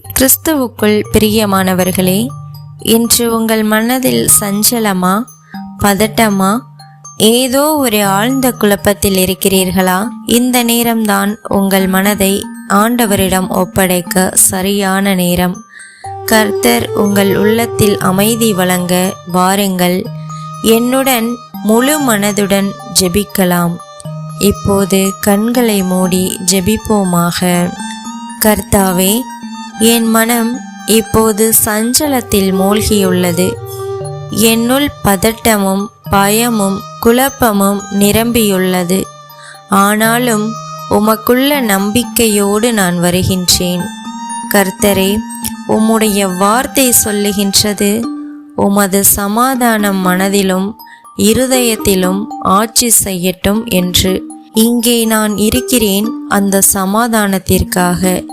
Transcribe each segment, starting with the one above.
கிறிஸ்துவுக்குள் பிரியமானவர்களே இன்று உங்கள் மனதில் சஞ்சலமா பதட்டமா ஏதோ ஒரு ஆழ்ந்த குழப்பத்தில் இருக்கிறீர்களா? இந்த நேரம்தான் உங்கள் மனதை ஆண்டவரிடம் ஒப்படைக்க சரியான நேரம். கர்த்தர் உங்கள் உள்ளத்தில் அமைதி வழங்க வாருங்கள். என்னுடன் முழு மனதுடன் ஜெபிக்கலாம். இப்போது கண்களை மூடி ஜெபிப்போமாக. கர்த்தாவே என் மனம் இப்போது சஞ்சலத்தில் மூழ்கியுள்ளது. என்னுள் பதட்டமும் பயமும் குழப்பமும் நிரம்பியுள்ளது. ஆனாலும் உமக்குள்ள நம்பிக்கையோடு நான் வருகின்றேன். கர்த்தரே உம்முடைய வார்த்தை சொல்லுகின்றது உமது சமாதானம் மனதிலும் இருதயத்திலும் ஆட்சி செய்யட்டும் என்று. இங்கே நான் இருக்கிறேன் அந்த சமாதானத்திற்காக.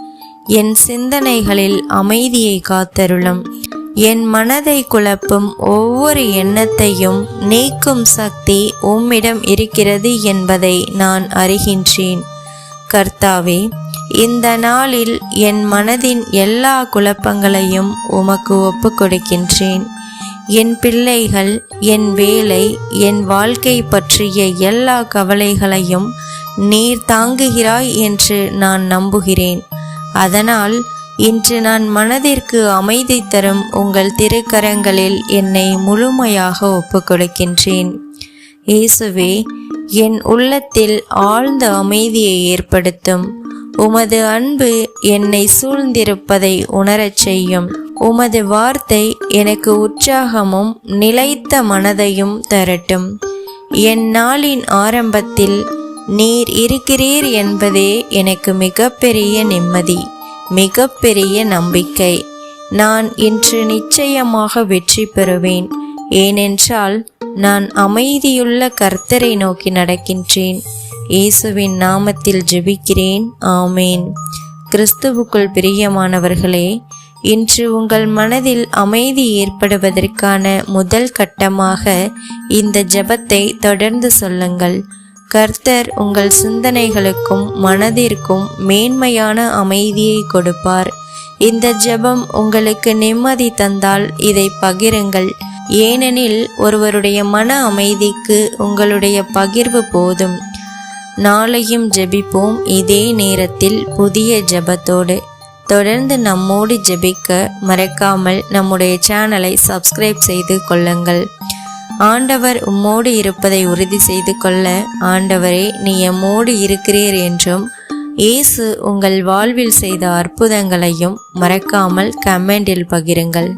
என் சிந்தனைகளில் அமைதியை காத்தருளும். என் மனதை குழப்பும் ஒவ்வொரு எண்ணத்தையும் நீக்கும் சக்தி உம்மிடம் இருக்கிறது என்பதை நான் அறிகின்றேன். கர்த்தாவே இந்த நாளில் என் மனதின் எல்லா குழப்பங்களையும் உமக்கு ஒப்புக் கொடுக்கின்றேன் என் பிள்ளைகள் என் வேலை என் வாழ்க்கை பற்றிய எல்லா கவலைகளையும் நீர் தாங்குகிறாய் என்று நான் நம்புகிறேன். அதனால் இன்று நான் மனதிற்கு அமைதி தரும் உங்கள் திருக்கரங்களில் என்னை முழுமையாக ஒப்புக்கொடுக்கின்றேன். இயேசுவே என் உள்ளத்தில் ஆழ்ந்த அமைதியை ஏற்படுத்தும். உமது அன்பு என்னை சூழ்ந்திருப்பதை உணரச் செய்யும். உமது வார்த்தை எனக்கு உற்சாகமும் நிலைத்த மனதையும் தரட்டும். என் நாளின் ஆரம்பத்தில் நீர் இருக்கிறீர் என்பதே எனக்கு மிகப்பெரிய நிம்மதி மிகப்பெரிய நம்பிக்கை. நான் இன்று நிச்சயமாக வெற்றி பெறுவேன். ஏனென்றால் நான் அமைதியுள்ள கர்த்தரை நோக்கி நடக்கின்றேன். இயேசுவின் நாமத்தில் ஜெபிக்கிறேன். ஆமேன். கிறிஸ்துவுக்குள் பிரியமானவர்களே இன்று உங்கள் மனதில் அமைதி ஏற்படுவதற்கான முதல் கட்டமாக இந்த ஜெபத்தை தொடர்ந்து சொல்லுங்கள். கர்த்தர் உங்கள் சிந்தனைகளுக்கும் மனதிற்கும் மேன்மையான அமைதியை கொடுப்பார். இந்த ஜெபம் உங்களுக்கு நிம்மதி தந்தால் இதை பகிருங்கள். ஏனெனில் ஒருவருடைய மன அமைதிக்கு உங்களுடைய பகிர்வு போதும். நாளையும் ஜெபிப்போம் இதே நேரத்தில் புதிய ஜெபத்தோடு. தொடர்ந்து நம்மோடு ஜெபிக்க மறக்காமல் நம்முடைய சேனலை சப்ஸ்கிரைப் செய்து கொள்ளுங்கள். ஆண்டவர் உம்மோடு இருப்பதை உறுதி செய்து கொள்ள ஆண்டவரே நீ எம்மோடு இருக்கிறீர் என்றும் இயேசு உங்கள் வாழ்வில் செய்த அற்புதங்களையும் மறக்காமல் கமெண்டில் பகிருங்கள்.